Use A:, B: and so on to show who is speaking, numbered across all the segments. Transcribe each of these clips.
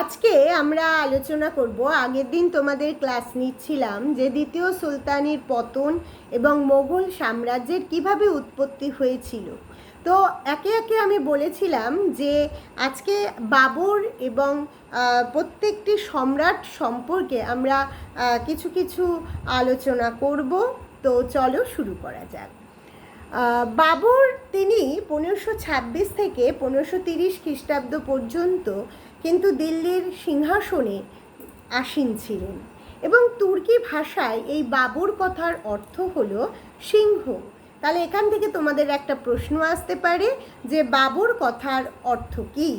A: আজকে আমরা আলোচনা করব, আগের দিন তোমাদের ক্লাস নিচ্ছিলাম, যে দ্বিতীয় সুলতানির পতন এবং মোগল সাম্রাজ্যের কীভাবে উৎপত্তি হয়েছিল। তো একে একে আমি বলেছিলাম যে আজকে বাবর এবং প্রত্যেকটি সম্রাট সম্পর্কে আমরা কিছু কিছু আলোচনা করব। তো চলো শুরু করা যাক। বাবর তিনি পনেরোশো ছাব্বিশ থেকে পনেরোশো তিরিশ খ্রিস্টাব্দ পর্যন্ত কিন্তু দিল্লির সিংহাসনে আসীন ছিলেন। এবং তুর্কি ভাষায় এই বাবর কথার অর্থ হলো সিংহ। তাহলে এখান থেকে তোমাদের একটা প্রশ্ন আসতে পারে যে বাবর কথার অর্থ কী?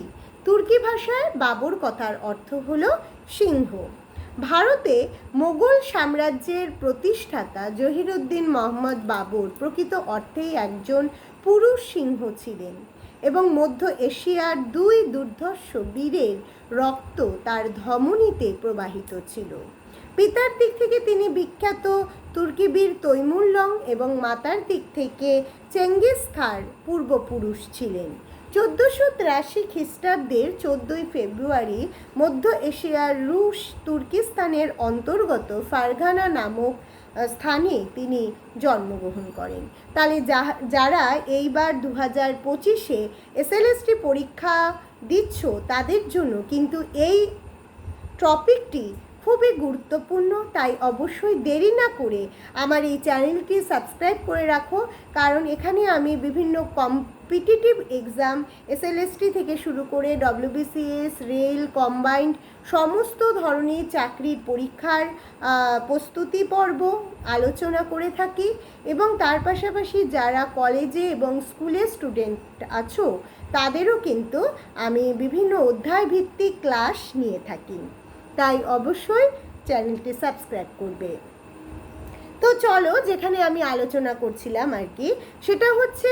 A: তুর্কি ভাষায় বাবর কথার অর্থ হলো সিংহ। ভারতে মোগল সাম্রাজ্যের প্রতিষ্ঠাতা জহিরুদ্দিন মোহাম্মদ বাবর প্রকৃত অর্থেই একজন পুরুষ সিংহ ছিলেন। এবং মধ্য এশিয়ার দুই দুর্ধর্ষ বীরের রক্ত তার ধমনীতে প্রবাহিত ছিল। পিতার দিক থেকে তিনি বিখ্যাত তুর্কি বীর তৈমুরলং এবং মাতার দিক থেকে চেঙ্গিস খার পূর্বপুরুষ ছিলেন। চোদ্দোশো তিরাশি খ্রিস্টাব্দের চোদ্দোই ফেব্রুয়ারি মধ্য এশিয়ার রুশ তুর্কিস্তানের অন্তর্গত ফারঘানা নামক স্থানে তিনি জন্মগ্রহণ করেন। তাহলে যারা এইবার দু হাজার পঁচিশে এসএলএসটি পরীক্ষা দিচ্ছ, তাদের জন্য কিন্তু এই টপিকটি খুবই গুরুত্বপূর্ণ। তাই অবশ্যই দেরি না করে আমার এই চ্যানেলটি সাবস্ক্রাইব করে রাখো, কারণ এখানে আমি বিভিন্ন কম্পিটিটিভ এক্সাম এসএলএসটি থেকে শুরু করে ডব্লিউবিসিএস রেল কম্বাইন্ড সমস্ত ধরনের চাকরির পরীক্ষার প্রস্তুতি পর্ব আলোচনা করে থাকি এবং তার পাশাপাশি যারা কলেজে এবং স্কুলে স্টুডেন্ট আছো, তাদেরও কিন্তু আমি বিভিন্ন অধ্যায় ভিত্তিক ক্লাস নিয়ে থাকি। তাই অবশ্যই চ্যানেলটি সাবস্ক্রাইব করবে। তো চলো যেখানে আমি আলোচনা করছিলাম আর কি, সেটা হচ্ছে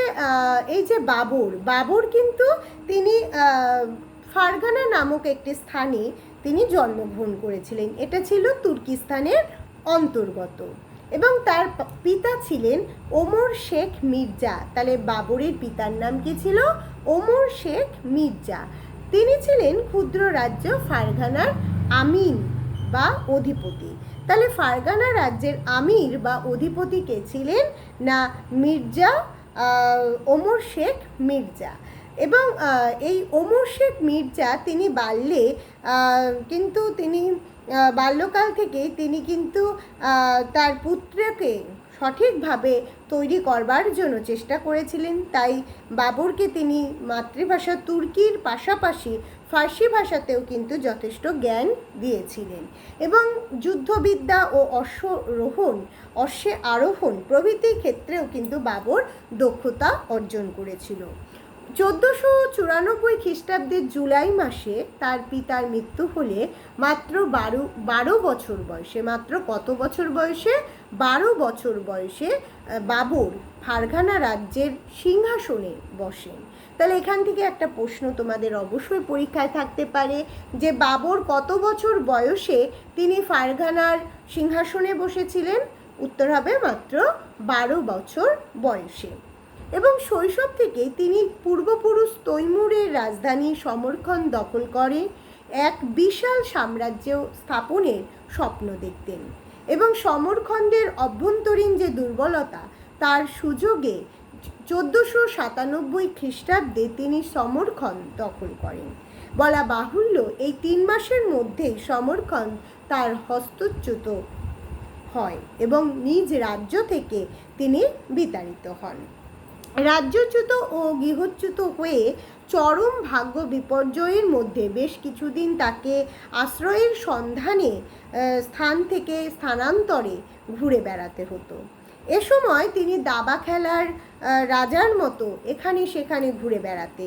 A: এই যে বাবর। বাবর কিন্তু তিনি ফারগানা নামক একটি স্থানে তিনি জন্মগ্রহণ করেছিলেন। এটা ছিল তুর্কিস্তানের অন্তর্গত। এবং তার পিতা ছিলেন ওমর শেখ মির্জা। তাহলে বাবরের পিতার নাম কি ছিল? ওমর শেখ মির্জা। তিনি ছিলেন ক্ষুদ্র রাজ্য ফারগানার আমিন বা অধিপতি। তাহলে ফারগানা রাজ্যের আমির বা অধিপতি কে ছিলেন? না, মির্জা ওমর শেখ মির্জা। এবং এই ওমর শেখ মির্জা তিনি বাল্যে কিন্তু তিনি বাল্যকাল থেকেই তিনি কিন্তু তার পুত্রকে সঠিকভাবে তৈরি করবার জন্য চেষ্টা করেছিলেন। তাই বাবরকে তিনি মাতৃভাষা তুর্কির পাশাপাশি ফার্সি ভাষাতেও কিন্তু যথেষ্ট জ্ঞান দিয়েছিলেন এবং যুদ্ধবিদ্যা ও অশ্বরোহণ, অশ্বে আরোহণ প্রভৃতি ক্ষেত্রেও কিন্তু বাবর দক্ষতা অর্জন করেছিল। চোদ্দোশো চুরানব্বই খ্রিস্টাব্দের জুলাই মাসে তার পিতার মৃত্যু হলে মাত্র বারো বারো বছর বয়সে, মাত্র কত বছর বয়সে? বারো বছর বয়সে বাবর ফারঘানা রাজ্যের সিংহাসনে বসেন। তাহলে এখান থেকে একটা প্রশ্ন তোমাদের অবশ্যই পরীক্ষায় থাকতে পারে যে বাবর কত বছর বয়সে তিনি ফারঘানার সিংহাসনে বসেছিলেন? উত্তর হবে মাত্র বারো বছর বয়সে। এবং শৈশব থেকে তিনি পূর্বপুরুষ তৈমুরের রাজধানী সমরখন দখল করে, এক বিশাল সাম্রাজ্য স্থাপনের স্বপ্ন দেখতেন। এবং সমরখণ্ডের অভ্যন্তরীণ যে দুর্বলতা, তার সুযোগে চোদ্দোশো সাতানব্বই খ্রিস্টাব্দে তিনি সমরখন দখল করেন। বলা বাহুল্য, এই তিন মাসের মধ্যেই সমরখন তার হস্তচ্যুত হয় এবং নিজ রাজ্য থেকে তিনি বিতাড়িত হন। রাজ্যচ্যুত ও গৃহচ্যুত হয়ে চরম ভাগ্য বিপর্যয়ের মধ্যে বেশ কিছুদিন তাকে আশ্রয়ের সন্ধানে স্থান থেকে স্থানান্তরে ঘুরে বেড়াতে হতো। এ সময় তিনি দাবা খেলার রাজার মতো এখানে সেখানে ঘুরে বেড়াতে,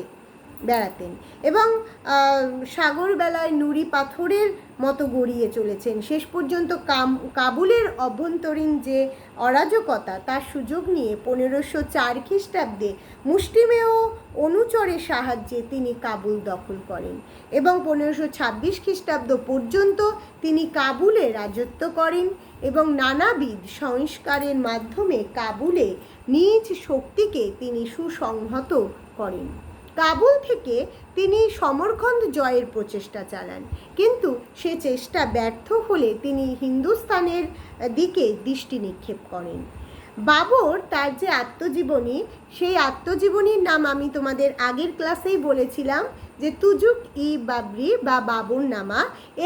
A: বেড়াতেন এবং সাগরবেলায় নুড়ি পাথরের মতো গড়িয়ে চলেছেন। শেষ পর্যন্ত কাম, কাবুলের অভ্যন্তরীণ যে অরাজকতা, তার সুযোগ নিয়ে পনেরোশো চার খ্রিস্টাব্দে মুষ্টিমেয় অনুচরের সাহায্যে তিনি কাবুল দখল করেন এবং পনেরোশো ছাব্বিশ খ্রিস্টাব্দ পর্যন্ত তিনি কাবুলে রাজত্ব করেন এবং নানাবিধ সংস্কারের মাধ্যমে কাবুলে নিজ শক্তিকে তিনি সুসংহত করেন। কাবুল থেকে তিনি সমরখন্দ জয়ের প্রচেষ্টা চালান, কিন্তু সে চেষ্টা ব্যর্থ হলে তিনি হিন্দুস্তানের দিকে দৃষ্টি নিক্ষেপ করেন। বাবর তার যে আত্মজীবনী, সেই আত্মজীবনীর নাম আমি তোমাদের আগের ক্লাসেই বলেছিলাম যে তুজুক ই বাবরি বা বাবর নামা।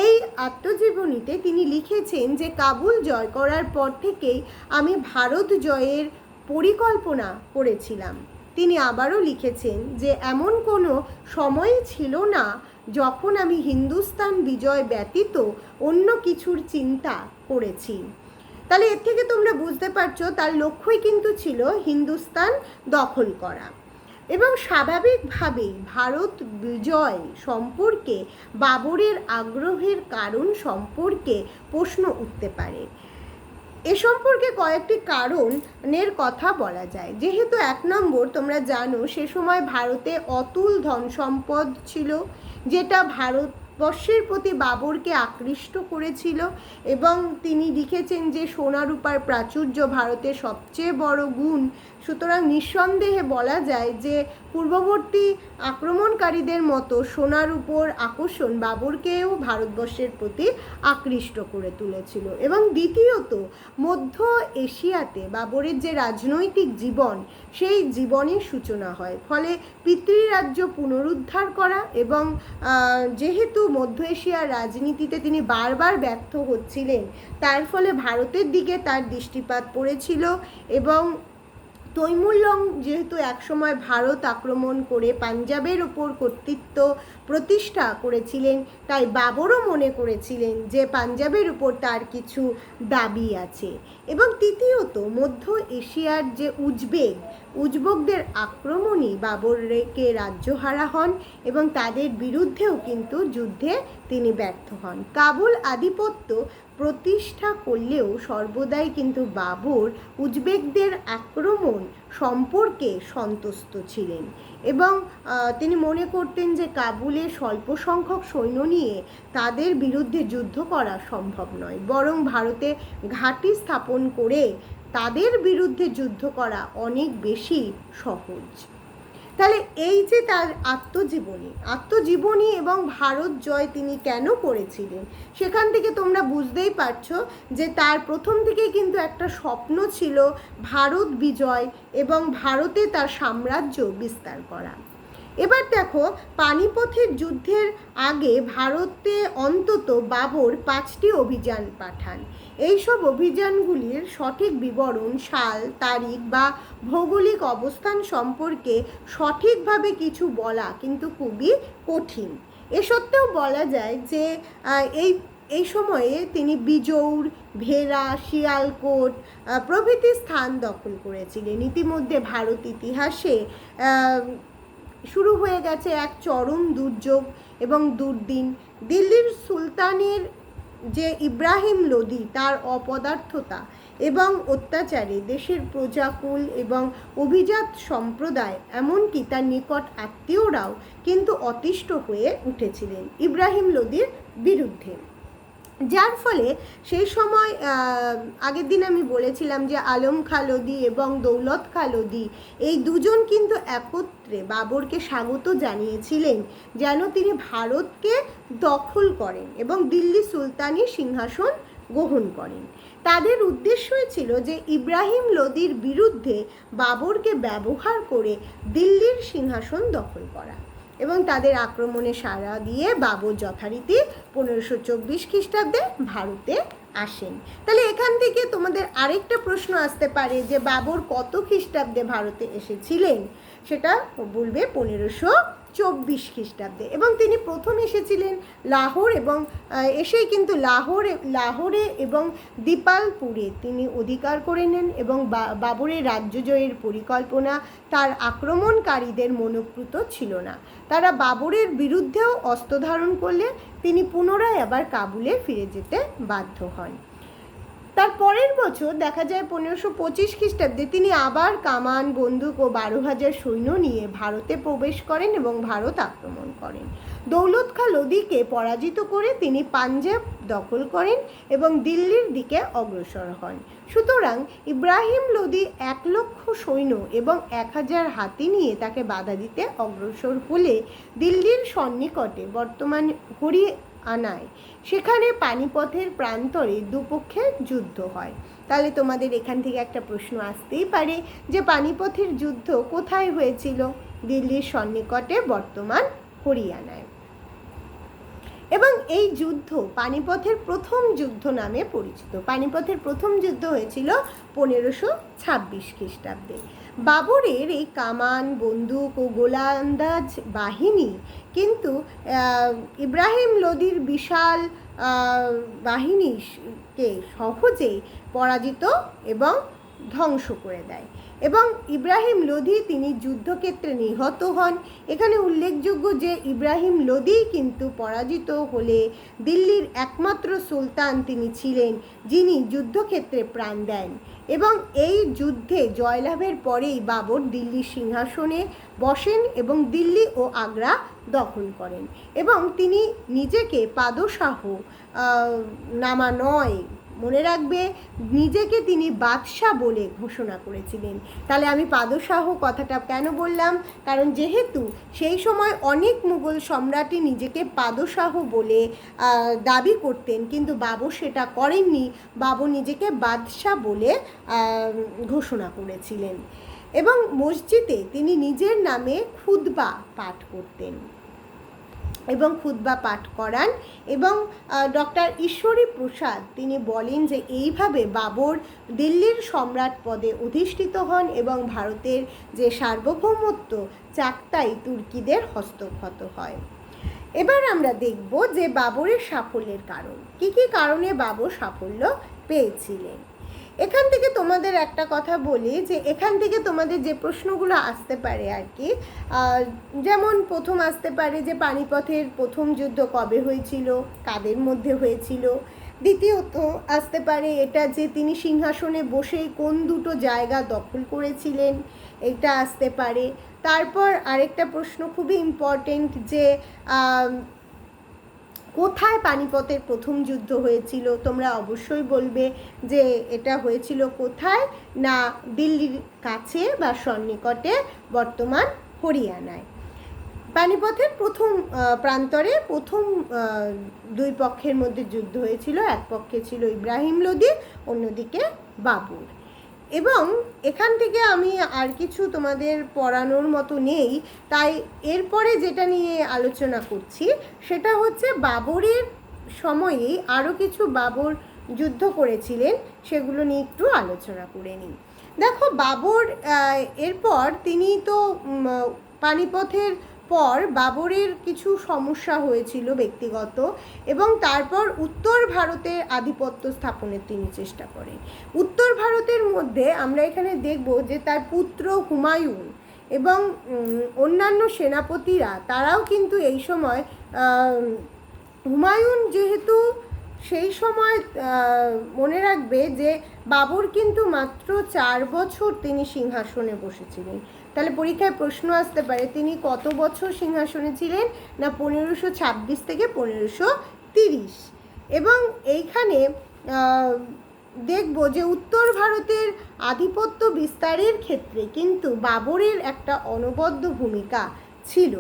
A: এই আত্মজীবনীতে তিনি লিখেছেন যে কাবুল জয় করার পর থেকেই আমি ভারত জয়ের পরিকল্পনা করেছিলাম। তিনি আবারও লিখেছেন যে, এমন কোনো সময় ছিল না যখন আমি হিন্দুস্তান বিজয় ব্যতীত অন্য কিছুর চিন্তা করেছি। তাহলে এর থেকে তোমরা বুঝতে পারছ তার লক্ষ্যই কিন্তু ছিল হিন্দুস্তান দখল করা। এবং স্বাভাবিকভাবেই ভারত বিজয় সম্পর্কে বাবরের আগ্রহের কারণ সম্পর্কে প্রশ্ন উঠতে পারে। এ সম্পর্কে কয়েকটি কারণের কথা বলা যায়। যেহেতু এক নম্বর তোমরা জানো, সে সময় ভারতে অতুল ধন সম্পদ ছিল, যেটা ভারত বর্ষের প্রতি বাবরকে আকৃষ্ট করেছিল এবং তিনি লিখেছেন যে সোনা রূপার প্রাচুর্য ভারতের সবচেয়ে বড় গুণ সুতরাং নিঃসন্দেহে বলা যায় যে পূর্ববর্তী আক্রমণকারীদের মতো সোনার উপর আকর্ষণ বাবরকেও ভারতবর্ষের প্রতি আকৃষ্ট করে তুলেছিল। এবং দ্বিতীয়ত, মধ্য এশিয়াতে বাবরের যে রাজনৈতিক জীবন, সেই জীবনের সূচনা হয়। ফলে পিতৃরাজ্য পুনরুদ্ধার করা এবং যেহেতু মধ্য এশিয়ার রাজনীতিতে তিনি বারবার ব্যর্থ হচ্ছিলেন, তার ফলে ভারতের দিকে তার দৃষ্টিপাত পড়েছিল এবং তৈমুল্লং যেহেতু একসময় ভারত আক্রমণ করে পাঞ্জাবের ওপর কর্তৃত্ব প্রতিষ্ঠা করেছিলেন, তাই বাবরও মনে করেছিলেন যে পাঞ্জাবের উপর তার কিছু দাবি আছে। এবং তৃতীয়ত, মধ্য এশিয়ার যে উজবেগ, উজবেকদের আক্রমণই বাবরকে রাজ্যহারা হন এবং তাদের বিরুদ্ধেও কিন্তু যুদ্ধে তিনি ব্যর্থ হন। কাবুল আধিপত্য প্রতিষ্ঠা করলেও সর্বদাই কিন্তু বাবর উজবেকদের আক্রমণ সম্পর্কে সন্তুষ্ট ছিলেন এবং তিনি মনে করতেন যে কাবুলে স্বল্প সংখ্যক সৈন্য নিয়ে তাদের বিরুদ্ধে যুদ্ধ করা সম্ভব নয়। বরং ভারতে ঘাঁটি স্থাপন করে তাদের বিরুদ্ধে যুদ্ধ করা অনেক বেশি সহজ। তাহলে এই যে তার আত্মজীবনী আত্মজীবনী এবং ভারত জয় তিনি কেন করেছিলেন? সেখান থেকে তোমরা বুঝতেই পারছ যে তার প্রথম থেকেই কিন্তু একটা স্বপ্ন ছিল ভারত বিজয় এবং ভারতে তার সাম্রাজ্য বিস্তার করা। এবার দেখো, পানিপথের যুদ্ধের আগে ভারতে অন্তত বাবর পাঁচটি অভিযান পাঠান। এইসব অভিযানগুলির সঠিক বিবরণ, সাল, তারিখ বা ভৌগোলিক অবস্থান সম্পর্কে সঠিকভাবে কিছু বলা কিন্তু খুবই কঠিন। এ সত্ত্বেও বলা যায় যে এই এই সময়ে তিনি বিজৌর ভেরা শিয়ালকোট প্রভৃতি স্থান দখল করেছিলেন। ইতিমধ্যে ভারত ইতিহাসে শুরু হয়ে গেছে এক চরম দুর্যোগ এবং দুর্দিন। দিল্লির সুলতানের যে ইব্রাহিম লোদি তার অপদার্থতা এবং অত্যাচারে দেশের প্রজাকুল এবং অভিজাত সম্প্রদায়, এমনকি তার নিকট আত্মীয়রাও কিন্তু অতিষ্ঠ হয়ে উঠেছিলেন ইব্রাহিম লোদির বিরুদ্ধে। যার ফলে সেই সময় আগের দিন আমি বলেছিলাম যে আলম খালদি এবং দৌলত খা লোদি এই দুজন কিন্তু একত্রে বাবরকে স্বাগত জানিয়েছিলেন যেন তিনি ভারতকে দখল করেন এবং দিল্লি সুলতানি সিংহাসন গ্রহণ করেন। তাদের উদ্দেশ্যই ছিল যে ইব্রাহিম লোদির বিরুদ্ধে বাবরকে ব্যবহার করে দিল্লির সিংহাসন দখল করা এবং তাদের আক্রমণে সাড়া দিয়ে বাবর যথারীতি পনেরোশো চব্বিশ খ্রিস্টাব্দে ভারতে আসেন। তাহলে এখান থেকে তোমাদের আরেকটা প্রশ্ন আসতে পারে যে বাবর কত খ্রিস্টাব্দে ভারতে এসেছিলেন? সেটা বলবে পনেরোশো চব্বিশ খ্রিস্টাব্দে। এবং তিনি প্রথম এসেছিলেন লাহোর এবং এসেই কিন্তু লাহোরে লাহোরে এবং দীপালপুরে তিনি অধিকার করে নেন এবং বাবরের রাজ্য জয়ের পরিকল্পনা তার আক্রমণকারীদের মনোপ্রুত ছিল না। তারা বাবরের বিরুদ্ধেও অস্ত্র ধারণ করলে তিনি পুনরায় আবার কাবুলে ফিরে যেতে বাধ্য হন। তার পরের বছর দেখা যায় পনেরোশো পঁচিশ খ্রিস্টাব্দে তিনি আবার কামান, বন্দুক ও বারো হাজার সৈন্য নিয়ে ভারতে প্রবেশ করেন এবং ভারত আক্রমণ করেন। দৌলত খা লোদিকে পরাজিত করে তিনি পাঞ্জাব দখল করেন এবং দিল্লির দিকে অগ্রসর হন। সুতরাং ইব্রাহিম লোদি এক লক্ষ সৈন্য এবং এক হাজার হাতি নিয়ে তাকে বাধা দিতে অগ্রসর হলে দিল্লির সন্নিকটে বর্তমান হরিয়ানায় সেখানে পানিপথের প্রান্তরে দুপক্ষে যুদ্ধ হয়। তাহলে তোমাদের এখান থেকে একটা প্রশ্ন আসতেই পারে যে পানিপথের যুদ্ধ কোথায় হয়েছিল? দিল্লির সন্নিকটে বর্তমান হরিয়ানায়। এবং এই যুদ্ধ পানিপথের প্রথম যুদ্ধ নামে পরিচিত। পানিপথের প্রথম যুদ্ধ হয়েছিল পনেরোশো ছাব্বিশ খ্রিস্টাব্দে। বাবরের এই কামান, বন্দুক ও গোলান্দাজ বাহিনী কিন্তু ইব্রাহিম লোদির বিশাল বাহিনীকে সহজেই পরাজিত এবং ধ্বংস করে দেয়। এবং ইব্রাহিম লোধি তিনি যুদ্ধক্ষেত্রে নিহত হন। এখানে উল্লেখযোগ্য যে ইব্রাহিম লোধি কিন্তু পরাজিত হলে দিল্লির একমাত্র সুলতান তিনি ছিলেন, যিনি যুদ্ধক্ষেত্রে প্রাণ দেন। এবং এই যুদ্ধে জয়লাভের পরেই বাবর দিল্লির সিংহাসনে বসেন এবং দিল্লি ও আগ্রা দখল করেন। এবং তিনি নিজেকে পাদশাহ নামা নয় মনে রাখবে, নিজেকে তিনি বাদশাহ বলে ঘোষণা করেছিলেন। তাহলে আমি পাদশাহ কথাটা কেন বললাম? কারণ যেহেতু সেই সময় অনেক মুঘল সম্রাটই নিজেকে পাদশাহ বলে দাবি করতেন, কিন্তু বাবু সেটা করেননি। বাবু নিজেকে বাদশাহ বলে ঘোষণা করেছিলেন। এবং মসজিদে তিনি নিজের নামে খুতবা পাঠ করতেন। এবং খুতবা পাঠ করান এবং ডক্টর ঈশ্বরী প্রসাদ তিনি বলেন যে এইভাবে বাবর দিল্লির সম্রাট পদে অধিষ্ঠিত হন এবং ভারতের যে সার্বভৌমত্ব, চাকতাই তুর্কিদের হস্তক্ষত হয়। এবার আমরা দেখব যে বাবরের সাফল্যের কারণ। কি কি কারণে বাবর সাফল্য পেয়েছিলেন? এখান থেকে তোমাদের একটা কথা বলি যে এখান থেকে তোমাদের যে প্রশ্নগুলো আসতে পারে আর কি যেমন প্রথম আসতে পারে যে পানিপথের প্রথম যুদ্ধ কবে হয়েছিল, কাদের মধ্যে হয়েছিল। দ্বিতীয়ত আসতে পারে এটা যে তিনি সিংহাসনে বসে কোন দুটো জায়গা দখল করেছিলেন, এটা আসতে পারে। তারপর আরেকটা প্রশ্ন খুবই ইম্পর্টেন্ট যে কোথায় পানিপথের প্রথম যুদ্ধ হয়েছিল? তোমরা অবশ্যই বলবে যে এটা হয়েছিল কোথায়? না দিল্লির কাছে বা সন্নিকটে, বর্তমান হরিয়ানায়। পানিপথের প্রথম প্রান্তরে প্রথম দুই পক্ষের মধ্যে যুদ্ধ হয়েছিল। এক পক্ষে ছিল ইব্রাহিম লোদি, অন্যদিকে বাবুর এবং এখান থেকে আমি আর কিছু তোমাদের পড়ানোর মতো নেই। তাই এরপরে যেটা নিয়ে আলোচনা করছি, সেটা হচ্ছে বাবরের সময়েই আরও কিছু বাবর যুদ্ধ করেছিলেন, সেগুলো নিয়ে একটু আলোচনা করে নিই। দেখো, বাবর এরপর তিনি তো পানিপথের পর বাবরের কিছু সমস্যা হয়েছিল ব্যক্তিগত এবং তারপর উত্তর ভারতের আধিপত্য স্থাপনের তিনি চেষ্টা করেন। উত্তর ভারতের মধ্যে আমরা এখানে দেখব যে তার পুত্র হুমায়ুন এবং অন্যান্য সেনাপতিরা তারাও কিন্তু এই সময় হুমায়ুন যেহেতু সেই সময় মনে রাখবে যে বাবর কিন্তু মাত্র চার বছর তিনি সিংহাসনে বসেছিলেন। তাহলে পরীক্ষায় প্রশ্ন আসতে পারে, তিনি কত বছর সিংহাসনে ছিলেন? না পনেরোশো ছাব্বিশ থেকে পনেরোশো তিরিশ? এবং এইখানে দেখব যে উত্তর ভারতের আধিপত্য বিস্তারের ক্ষেত্রে কিন্তু বাবরের একটা অনবদ্য ভূমিকা ছিল।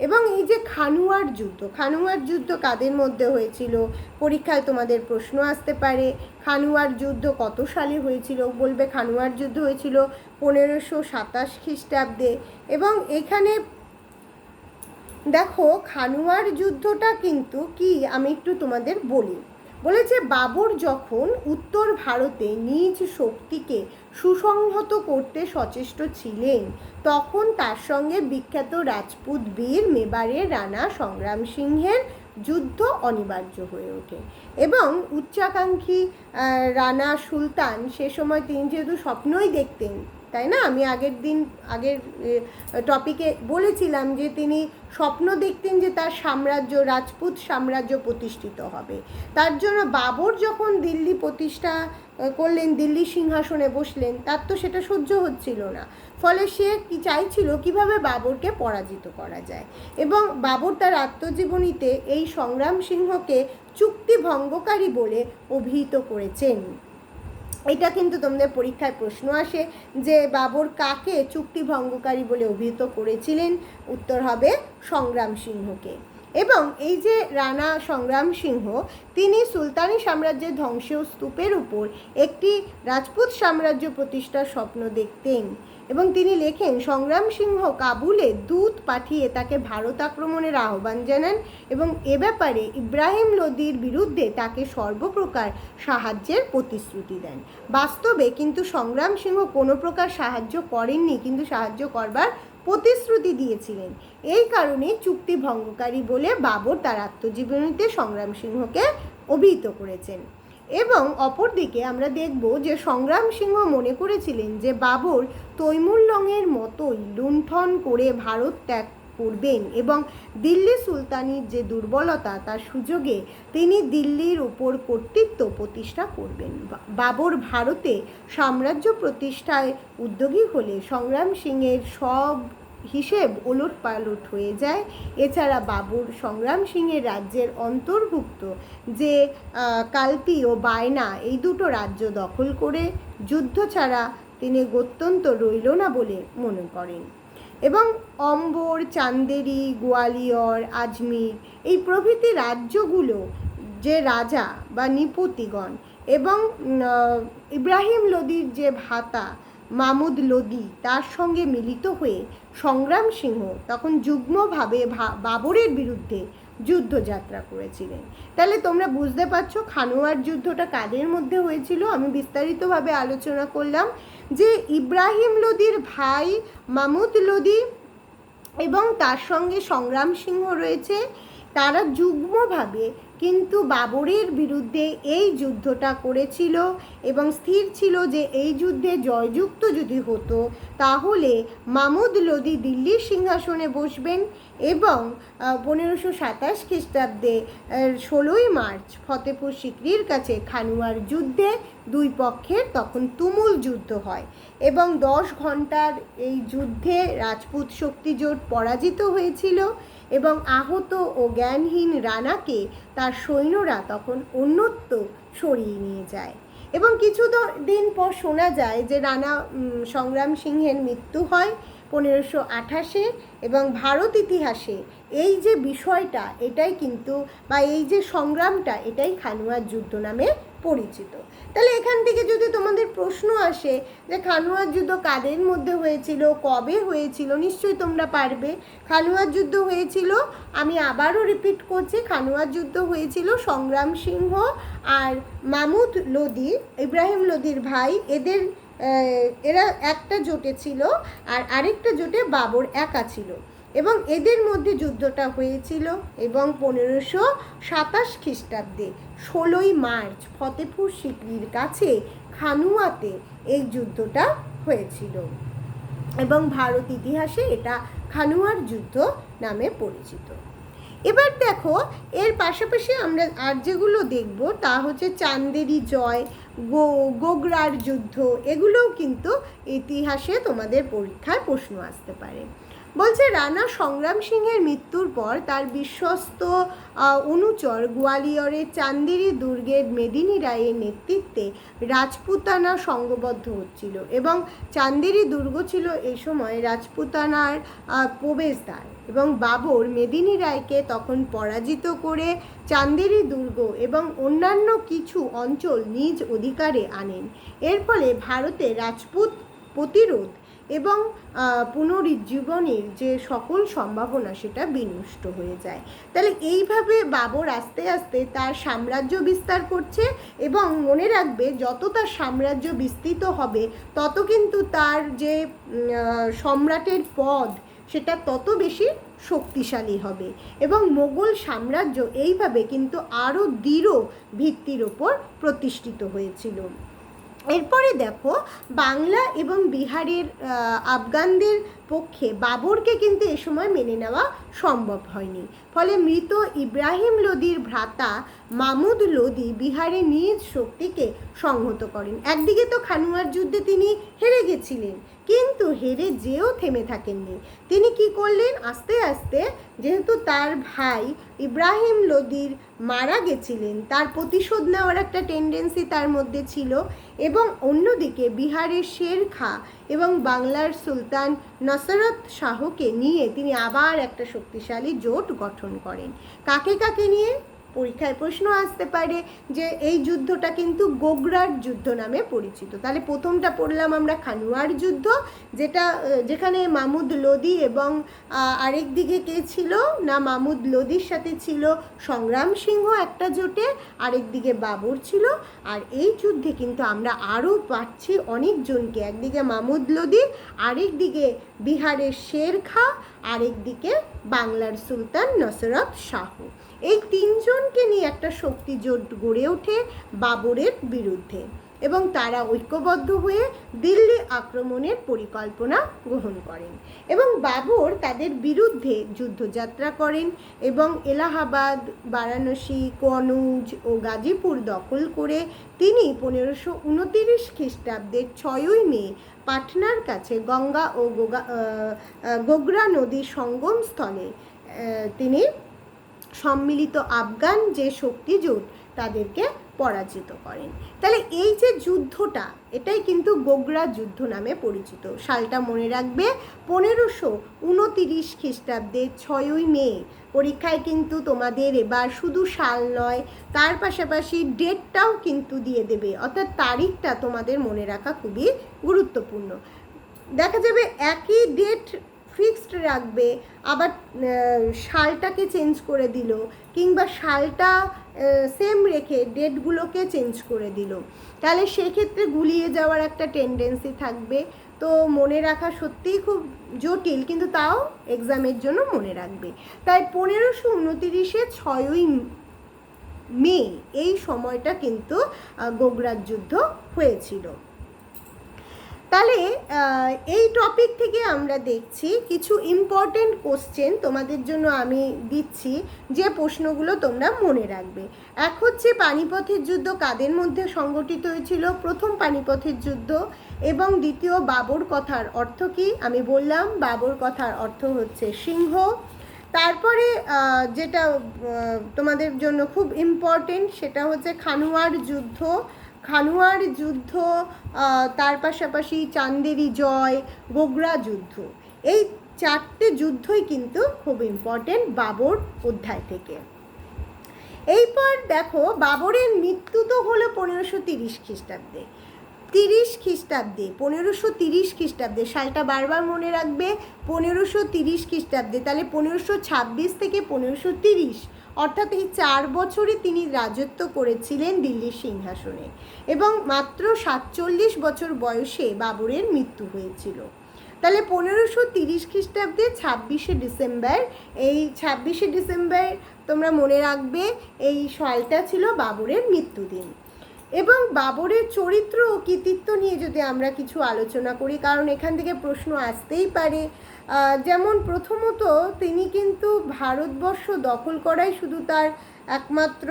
A: এবং এই যে খানুয়ার যুদ্ধ খানুয়ার যুদ্ধ কাদের মধ্যে হয়েছিল? পরীক্ষায় তোমাদের প্রশ্ন আসতে পারে। খানুয়ার যুদ্ধ কত সালে হয়েছিল? বলবে খানুয়ার যুদ্ধ হয়েছিল পনেরোশো সাতাশ খ্রিস্টাব্দে। এবং এখানে দেখো, খানুয়ার যুদ্ধটা কিন্তু কি? আমি একটু তোমাদের বলি। বলেছে বাবর যখন উত্তর ভারতে নিজ শক্তিকে সুসংহত করতে সচেষ্ট ছিলেন। তখন তার সঙ্গে বিখ্যাত রাজপুত বীর মেবারের রানা সংগ্রাম সিংহের যুদ্ধ অনিবার্য হয়ে ওঠে এবং উচ্চাকাঙ্ক্ষী রানা সুলতান সে সময় তিনি যেহেতু স্বপ্নই দেখতেন তাই না? আমি আগের দিন, আগের টপিকে বলেছিলাম যে তিনি স্বপ্ন দেখতেন যে তার সাম্রাজ্য, রাজপুত সাম্রাজ্য প্রতিষ্ঠিত হবে। তার জন্য বাবর যখন দিল্লি প্রতিষ্ঠা করলেন, দিল্লি সিংহাসনে বসলেন, তার তো সেটা সহ্য হচ্ছিল না। ফলে সে কি চাইছিল? কীভাবে বাবরকে পরাজিত করা যায়? এবং বাবর তার আত্মজীবনীতে এই সংগ্রাম সিংহকে চুক্তি ভঙ্গকারী বলে অভিহিত করেছেন। এটা কিন্তু তোমাদের পরীক্ষায় প্রশ্ন আসে যে বাবর কাকে চুক্তি ভঙ্গকারী বলে অভিহিত করেছিলেন? উত্তর হবে সংগ্রাম সিংহকে। এবং এই যে রানা সংগ্রাম সিংহ, তিনি সুলতানি সাম্রাজ্যের ধ্বংসীয় স্তূপের উপর একটি রাজপুত সাম্রাজ্য প্রতিষ্ঠার স্বপ্ন দেখতেন। এবং তিনি লেখেন, সংগ্রাম সিংহ কাবুলে দূত পাঠিয়ে তাকে ভারত আক্রমণের আহ্বান জানান এবং এ ব্যাপারে ইব্রাহিম লোদির বিরুদ্ধে তাকে সর্বপ্রকার সাহায্যের প্রতিশ্রুতি দেন। বাস্তবে কিন্তু সংগ্রাম সিংহ কোনো প্রকার সাহায্য করেননি, কিন্তু সাহায্য করবার প্রতিশ্রুতি দিয়েছিলেন। এই কারণে চুক্তি ভঙ্গকারী বলে বাবর তার আত্মজীবনীতে সংগ্রাম সিংহকে অভিহিত করেছেন। এবং অপরদিকে আমরা দেখব যে সংগ্রাম সিংহ মনে করেছিলেন যে বাবর তৈমুল্লংয়ের মতোই লুণ্ঠন করে ভারত ত্যাগ করবেন এবং দিল্লি সুলতানির যে দুর্বলতা তার সুযোগে তিনি দিল্লির উপর কর্তৃত্ব প্রতিষ্ঠা করবেন। বাবর ভারতে সাম্রাজ্য প্রতিষ্ঠায় উদ্যোগী হলে সংগ্রাম সিংয়ের সব হিসেব ওলট পালট হয়ে যায়। এছাড়া বাবুর সংগ্রাম সিংয়ের রাজ্যের অন্তর্ভুক্ত যে কালপি ও বায়না এই দুটো রাজ্য দখল করে যুদ্ধ ছাড়া তিনি গত্যন্ত রইল না বলে মনে করেন। এবং অম্বর, চান্দেরি, গোয়ালিয়র, আজমির এই প্রভৃতি রাজ্যগুলো যে রাজা বা নিপতিগণ এবং ইব্রাহিম লোদির যে ভাতা মামুদ লোদি তার সঙ্গে মিলিত হয়ে সংগ্রাম সিংহ তখন যুগ্মভাবে বাবরের বিরুদ্ধে যুদ্ধযাত্রা করেছিলেন। তাহলে তোমরা বুঝতে পারছ খানোয়ার যুদ্ধটা কাদের মধ্যে হয়েছিল? আমি বিস্তারিতভাবে আলোচনা করলাম যে ইব্রাহিম লোদির ভাই মামুদ লোদি এবং তার সঙ্গে সংগ্রাম সিংহ রয়েছে, তারা যুগ্মভাবে কিন্তু বাবরের বিরুদ্ধে এই যুদ্ধটা করেছিল এবং স্থির ছিল যে এই যুদ্ধে জয়যুক্ত যদি হতো, তাহলে মামুদ লোদি দিল্লির সিংহাসনে বসবেন এবং পনেরোশো সাতাশ খ্রিস্টাব্দে ষোলোই মার্চ ফতেপুর সিকরির কাছে খানুয়ার যুদ্ধে দুই পক্ষের তখন তুমুল যুদ্ধ হয় এবং দশ ঘণ্টার এই যুদ্ধে রাজপুত শক্তিজোট পরাজিত হয়েছিল এবং আহত ও জ্ঞানহীন রানাকে তার সৈন্যরা তখন অন্যত্র সরিয়ে নিয়ে যায়। এবং কিছু দিন পর শোনা যায় যে রানা সংগ্রাম সিংহের মৃত্যু হয় পনেরোশো আঠাশে এবং ভারত ইতিহাসে এই যে বিষয়টা, এটাই কিন্তু বা এই যে সংগ্রামটা, এটাই খানুয়ার যুদ্ধ নামে পরিচিত। তাহলে এখান থেকে যদি তোমাদের প্রশ্ন আসে যে খানুয়ার যুদ্ধ কাদের মধ্যে হয়েছিল, কবে হয়েছিল, নিশ্চয়ই তোমরা পারবে। খানুয়ার যুদ্ধ হয়েছিল, আমি আবারও রিপিট করছি, খানুয়ার যুদ্ধ হয়েছিল সংগ্রাম সিংহ আর মামুদ লোদি, ইব্রাহিম লোদির ভাই। এদের এরা একটা জোটে ছিল আর আরেকটা জোটে বাবর একা ছিল। এবং এদের মধ্যে যুদ্ধটা হয়েছিল এবং পনেরোশো সাতাশ খ্রিস্টাব্দে ষোলোই মার্চ ফতেপুর সিকরির কাছে খানুয়াতে এই যুদ্ধটা হয়েছিল। এবং ভারত ইতিহাসে এটা খানুয়ার যুদ্ধ নামে পরিচিত। এবার দেখো, এর পাশাপাশি আমরা আর যেগুলো দেখব তা হচ্ছে চান্দেরি জয় গো গোগরার যুদ্ধ এগুলোও কিন্তু ইতিহাসে তোমাদের পরীক্ষায় প্রশ্ন আসতে পারে। বলছে, রানা সংগ্রাম সিংহের মৃত্যুর পর তার বিশ্বস্ত অনুচর গোয়ালিয়রের চান্দেরি দুর্গের মেদিনী রায়ের নেতৃত্বে রাজপুতানা সঙ্গবদ্ধ হচ্ছিল এবং চান্দেরি দুর্গ ছিল এই সময় রাজপুতানার প্রবেশদ্বার এবং বাবর মেদিনী রায়কে তখন পরাজিত করে চান্দেরি দুর্গ এবং অন্যান্য কিছু অঞ্চল নিজ অধিকারে আনেন। এর ফলে ভারতে রাজপুত প্রতিরোধ এবং পুনরুজ্জীবনের যে সকল সম্ভাবনা সেটা বিনষ্ট হয়ে যায়। তাহলে এইভাবে বাবর আস্তে আস্তে তার সাম্রাজ্য বিস্তার করছে এবং মনে রাখবে যত তার সাম্রাজ্য বিস্তৃত হবে, তত কিন্তু তার যে সম্রাটের পদ সেটা তত বেশি শক্তিশালী হবে এবং মোগল সাম্রাজ্য এইভাবে কিন্তু আরও দৃঢ় ভিত্তির ওপর প্রতিষ্ঠিত হয়েছিল। এরপরে দেখো বাংলা এবং বিহারের আফগানদের পক্ষে বাবরকে কিন্তু এ সময় মেনে নেওয়া সম্ভব হয়নি। ফলে মৃত ইব্রাহিম লোদির ভ্রাতা মামুদ লোদি বিহারে নিজ শক্তিকে সংহত করেন। একদিকে তো খানুয়ার যুদ্ধে তিনি হেরে গেছিলেন, কিন্তু হেরে যেও থেমে থাকেননি। তিনি কি করলেন? আস্তে আস্তে যেহেতু তার ভাই ইব্রাহিম লোদির মারা গেছিলেন, তার প্রতিশোধ নেওয়ার একটা টেন্ডেন্সি তার মধ্যে ছিল এবং অন্যদিকে বিহারের শের খা এবং বাংলার সুলতান নসরত শাহকে নিয়ে তিনি আবার একটা শক্তিশালী জোট গঠন করেন। কাকে কাকে নিয়ে? পরীক্ষায় প্রশ্ন আসতে পারে যে এই যুদ্ধটা কিন্তু গোগরার যুদ্ধ নামে পরিচিত। তাহলে প্রথমটা পড়লাম আমরা খানুয়ার যুদ্ধ, যেটা যেখানে মামুদ লোদি এবং আরেক দিকে কে ছিল? না, মামুদ লোদির সাথে ছিল সংগ্রাম সিংহ একটা জোটে, আরেক দিকে বাবর ছিল। আর এই যুদ্ধে কিন্তু আমরা আরও পাচ্ছি অনেকজনকে, একদিকে মামুদ লোদি, আরেক দিকে বিহারের শের খা আরেক দিকে বাংলার সুলতান নসরত শাহ। এই তিনজনকে নিয়ে একটা শক্তি জোট গড়ে ওঠে বাবরের বিরুদ্ধে এবং তারা ঐক্যবদ্ধ হয়ে দিল্লি আক্রমণের পরিকল্পনা গ্রহণ করেন এবং বাবর তাদের বিরুদ্ধে যুদ্ধযাত্রা করেন এবং এলাহাবাদ, বারাণসী কনৌজ ও গাজীপুর দখল করে তিনি পনেরোশো উনতিরিশ খ্রিস্টাব্দের ছয়ই মে পাটনার কাছে গঙ্গা ও গোগা গোগরা নদীর সঙ্গমস্থলে তিনি সম্মিলিত আফগান যে শক্তি জোট তাদেরকে পরাজিত করেন। তাহলে এই যে যুদ্ধটা, এটাই কিন্তু গোগরা যুদ্ধ নামে পরিচিত। সালটা মনে রাখবে, পনেরোশো উনতিরিশ খ্রিস্টাব্দের ছয়ই মে, পরীক্ষায় কিন্তু তোমাদের এবার শুধু সাল নয়, তার পাশাপাশি ডেটটাও কিন্তু দিয়ে দেবে। অর্থাৎ তারিখটা তোমাদের মনে রাখা খুবই গুরুত্বপূর্ণ। দেখা যাবে একই ডেট ফিক্সড রাখবে আবার আহ, সালটাকে চেঞ্জ করে দিল কিংবা সালটা সেম রেখে ডেটগুলোকে চেঞ্জ করে দিল। তাহলে সেক্ষেত্রে গুলিয়ে যাওয়ার একটা টেন্ডেন্সি থাকবে। তো মনে রাখা সত্যিই খুব জটিল কিন্তু তাও এক্সামের জন্য মনে রাখবে। তাই পনেরোশো উনতিরিশে ছয়ই মে এই সময়টা কিন্তু গোগরার যুদ্ধ হয়েছিল। তাহলে এই টপিক থেকে আমরা দেখছি কিছু ইম্পর্টেন্ট কোশ্চেন তোমাদের জন্য আমি দিচ্ছি যে প্রশ্নগুলো তোমরা মনে রাখবে। এক হচ্ছে পানিপথের যুদ্ধ কাদের মধ্যে সংগঠিত হয়েছিল? প্রথম পানিপথের যুদ্ধ এবং দ্বিতীয় বাবর কথার অর্থ কি? আমি বললাম, বাবর কথার অর্থ হচ্ছে সিংহ। তারপরে যেটা তোমাদের জন্য খুব ইম্পর্টেন্ট সেটা হচ্ছে খানুয়ার যুদ্ধ। খানুয়ার যুদ্ধ তার পাশাপাশি চান্দেরি জয়, গোগরা যুদ্ধ। এই চারটে যুদ্ধই কিন্তু খুব ইম্পর্টেন্ট বাবর অধ্যায় থেকে। এইপর দেখো, বাবরের মৃত্যু তো হলো পনেরোশো তিরিশ খ্রিস্টাব্দে। তিরিশ খ্রিস্টাব্দে, পনেরোশো তিরিশ খ্রিস্টাব্দে, সালটা বারবার মনে রাখবে, পনেরোশো তিরিশ খ্রিস্টাব্দে, তাহলে পনেরোশো ছাব্বিশ থেকে পনেরোশো তিরিশ। অর্থাৎ এই চার বছরে তিনি রাজত্ব করেছিলেন দিল্লির সিংহাসনে এবং মাত্র সাতচল্লিশ বছর বয়সে বাবরের মৃত্যু হয়েছিল। তাহলে পনেরোশো তিরিশ খ্রিস্টাব্দে ছাব্বিশে ডিসেম্বর, এই ছাব্বিশে ডিসেম্বর তোমরা মনে রাখবে এই সালটা ছিল বাবরের মৃত্যুদিন। এবং বাবরের চরিত্র ও কৃতিত্ব নিয়ে যদি আমরা কিছু আলোচনা করি, কারণ এখান থেকে প্রশ্ন আসতেই পারে যেমন প্রথমত তিনি কিন্তু ভারতবর্ষ দখল করাই শুধু তার একমাত্র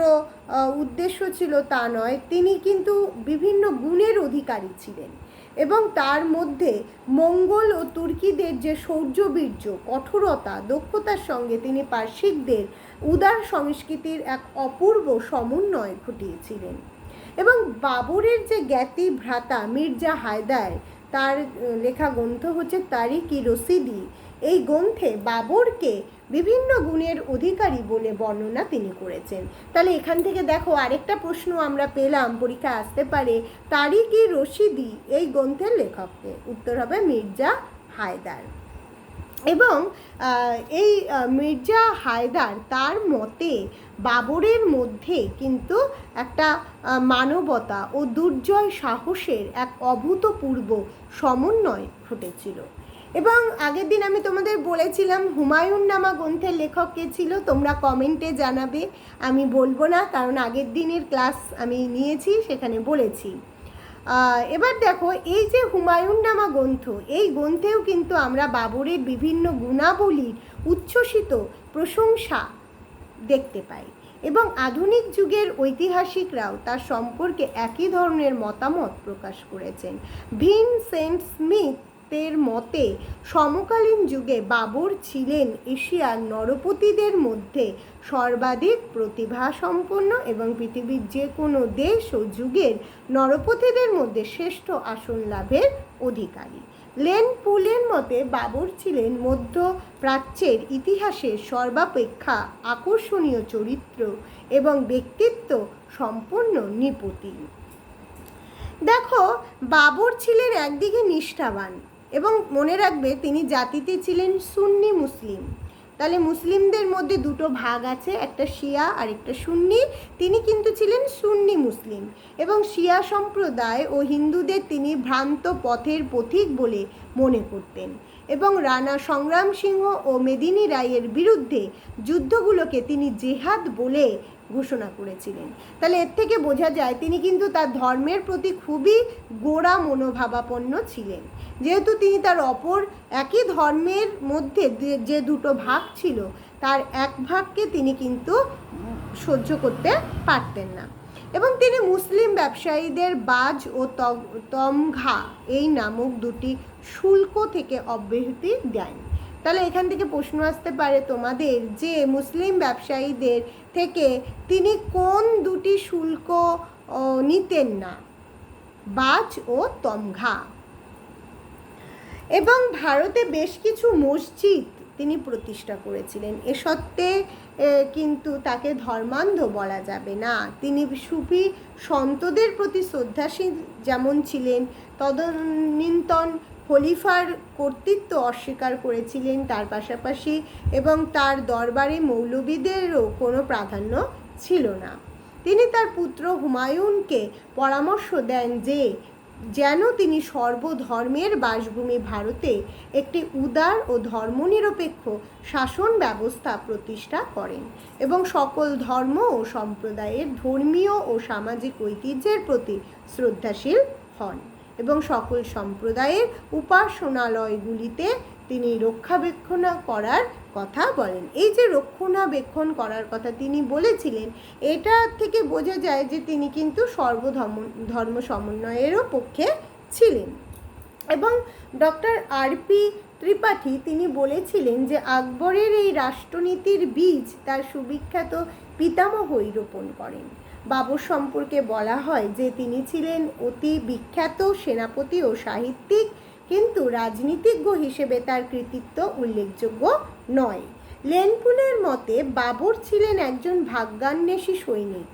A: উদ্দেশ্য ছিল তা নয়, তিনি কিন্তু বিভিন্ন গুণের অধিকারী ছিলেন। এবং তার মধ্যে মঙ্গল ও তুর্কিদের যে শৌর্যবীর্য কঠোরতা, দক্ষতার সঙ্গে তিনি পার্শ্বিকদের উদার সংস্কৃতির এক অপূর্ব সমন্বয় ঘটিয়েছিলেন। এবং বাবরের যে জ্ঞাতি ভ্রাতা মির্জা হায়দার তার লেখা গ্রন্থ হচ্ছে তারিকি রসিদি। এই গ্রন্থে বাবরকে বিভিন্ন গুণের অধিকারী বলে বর্ণনা তিনি করেছেন। তাহলে এখান থেকে দেখো আরেকটা প্রশ্ন আমরা পেলাম পরীক্ষা আসতে পারে। তারিকি রশিদি এই গ্রন্থের লেখককে। উত্তর হবে মির্জা হায়দার। এবং এই মির্জা হায়দার তার মতে বাবরের মধ্যে কিন্তু একটা মানবতা ও দুর্জয় সাহসের এক অভূতপূর্ব সমন্বয় ঘটেছিল। এবং আগের দিন আমি তোমাদের বলেছিলাম, হুমায়ুন নামা গ্রন্থের লেখক কে ছিল, তোমরা কমেন্টে জানাবে। আমি বলব না, কারণ আগের দিনের ক্লাস আমি নিয়েছি, সেখানে বলেছি। এবার দেখো, এই যে হুমায়ুন নামা গ্রন্থ, এই গ্রন্থেও কিন্তু আমরা বাবরের বিভিন্ন গুণাবলীর উচ্ছ্বসিত প্রশংসা দেখতে পাই। এবং আধুনিক যুগের ঐতিহাসিকরাও তার সম্পর্কে একই ধরনের মতামত প্রকাশ করেছেন। ভিনসেন্ট স্মিথের মতে, সমকালীন যুগে বাবর ছিলেন এশিয়ার নরপতিদের মধ্যে সর্বাধিক প্রতিভা সম্পন্ন এবং পৃথিবীর যে কোনো দেশ ও যুগের নরপতিদের মধ্যে শ্রেষ্ঠ আসন লাভের অধিকারী। লেন পুলের মতে, বাবর ছিলেন মধ্য প্রাচ্যের ইতিহাসের সর্বাপেক্ষা আকর্ষণীয় চরিত্র এবং ব্যক্তিত্ব সম্পন্ন নৃপতি। দেখো, বাবর ছিলেন একদিকে নিষ্ঠাবান এবং মনে রাখবে তিনি জাতিতে ছিলেন সুন্নি মুসলিম। তাহলে মুসলিমদের মধ্যে দুটো ভাগ আছে, একটা শিয়া আর একটা সুন্নি। তিনি কিন্তু ছিলেন সুন্নি মুসলিম এবং শিয়া সম্প্রদায় ও হিন্দুদের তিনি ভ্রান্ত পথের পথিক বলে মনে করতেন এবং রানা সংগ্রাম সিংহ ও মেদিনী রায়ের বিরুদ্ধে যুদ্ধগুলোকে তিনি জেহাদ বলে ঘোষণা করেছিলেন। তাহলে এর থেকে বোঝা যায় তিনি কিন্তু তার ধর্মের প্রতি খুবই গোড়া মনোভাবাপন্ন ছিলেন। যেহেতু তিনি তার অপর একই ধর্মের মধ্যে যে- দুটো ভাগ ছিল, তার এক ভাগকে তিনি কিন্তু সহ্য করতে পারতেন না। এবং তিনি মুসলিম ব্যবসায়ীদের বাজ ও তমঘা এই নামক দুটি শুল্ক থেকে অব্যাহতি দেন। তাহলে এখান থেকে প্রশ্ন আসতে পারে তোমাদের যে, মুসলিম ব্যবসায়ীদের থেকে তিনি কোন দুটি শুল্ক নিতেন না? বাজ ও তমঘা। এবং ভারতে বেশ কিছু মসজিদ তিনি প্রতিষ্ঠা করেছিলেন। এ সত্ত্বে কিন্তু তাকে ধর্মান্ধ বলা যাবে না। তিনি সুফি সন্তদের প্রতি শ্রদ্ধাশীল যেমন ছিলেন, তদনীন্তন খলিফার কর্তৃত্ব অস্বীকার করেছিলেন তার পাশাপাশি এবং তার দরবারে মৌলবীদেরও কোনো প্রাধান্য ছিল না। তিনি তার পুত্র হুমায়ুনকে পরামর্শ দেন যে যেন তিনি সর্বধর্মের বাসভূমি ভারতে একটি উদার ও ধর্মনিরপেক্ষ শাসন ব্যবস্থা প্রতিষ্ঠা করেন এবং সকল ধর্ম ও সম্প্রদায়ের ধর্মীয় ও সামাজিক ঐতিহ্যের প্রতি শ্রদ্ধাশীল হন এবং সকল সম্প্রদায়ের উপাসনালয়গুলিতে তিনি রক্ষাবেক্ষণ করার কথা বলেন। এই যে রক্ষণাবেক্ষণ করার কথা তিনি বলেছিলেন, এটা থেকে বোঝা যায় যে তিনি কিন্তু সর্বধর্ম ধর্ম সমন্বয়েরও পক্ষে ছিলেন। এবং ডক্টর আরপি ত্রিপাঠী তিনি বলেছিলেন যে আকবরের এই রাষ্ট্রনীতির বীজ তার সুবিখ্যাত পিতামহই রোপণ করেন। বাবর সম্পর্কে বলা হয় যে তিনি ছিলেন অতি বিখ্যাত সেনাপতি ও সাহিত্যিক কিন্তু রাজনীতিজ্ঞ হিসেবে তার কৃতিত্ব উল্লেখযোগ্য নয়। লেনপুলের মতে, বাবর ছিলেন একজন ভাগ্যান্বেষী সৈনিক,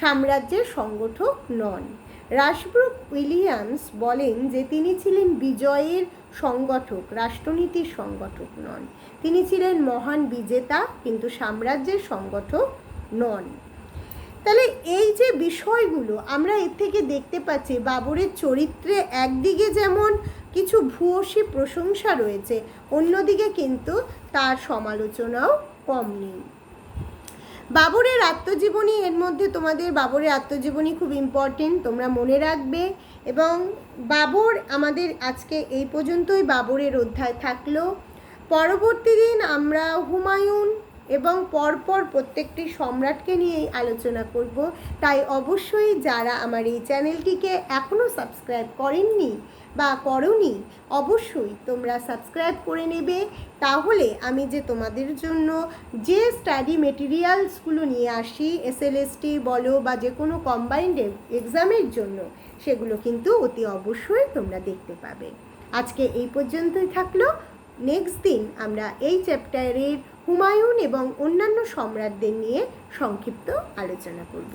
A: সাম্রাজ্যের সংগঠক নন। রাসব্রুক উইলিয়ামস বলেন যে, তিনি ছিলেন বিজয়ের সংগঠক, রাষ্ট্রনীতির সংগঠক নন। তিনি ছিলেন মহান বিজেতা, কিন্তু সাম্রাজ্যের সংগঠক নন। তাহলে এই যে বিষয়গুলো, আমরা এর থেকে দেখতে পাচ্ছি, বাবরের চরিত্রে একদিকে যেমন কিছু ভূয়সী প্রশংসা রয়েছে। অন্যদিকে কিন্তু তার সমালোচনাও কম নেই। বাবরের আত্মজীবনী, এর মধ্যে তোমাদের বাবরের আত্মজীবনী খুব ইম্পর্টেন্ট তোমরা মনে রাখবে। এবং বাবর আমাদের আজকে এই পর্যন্তই বাবরের অধ্যায় থাকল। পরবর্তী দিন আমরা হুমায়ুন এবং পরপর প্রত্যেকটি সম্রাটকে নিয়েই আলোচনা করব। তাই অবশ্যই যারা আমার এই চ্যানেলটিকে এখনও সাবস্ক্রাইব করেননি বা করনি, অবশ্যই তোমরা সাবস্ক্রাইব করে নেবে। তাহলে আমি যে তোমাদের জন্য যে স্টাডি মেটেরিয়ালসগুলো নিয়ে আসি এসএলএসটি বলো বা যে কোনো কম্বাইন্ড এক্সামের জন্য, সেগুলো কিন্তু অতি অবশ্যই তোমরা দেখতে পাবে। আজকে এই পর্যন্তই থাকল। নেক্সট দিন আমরা এই চ্যাপ্টারের হুমায়ুন এবং অন্যান্য সম্রাটদের নিয়ে সংক্ষিপ্ত আলোচনা করব।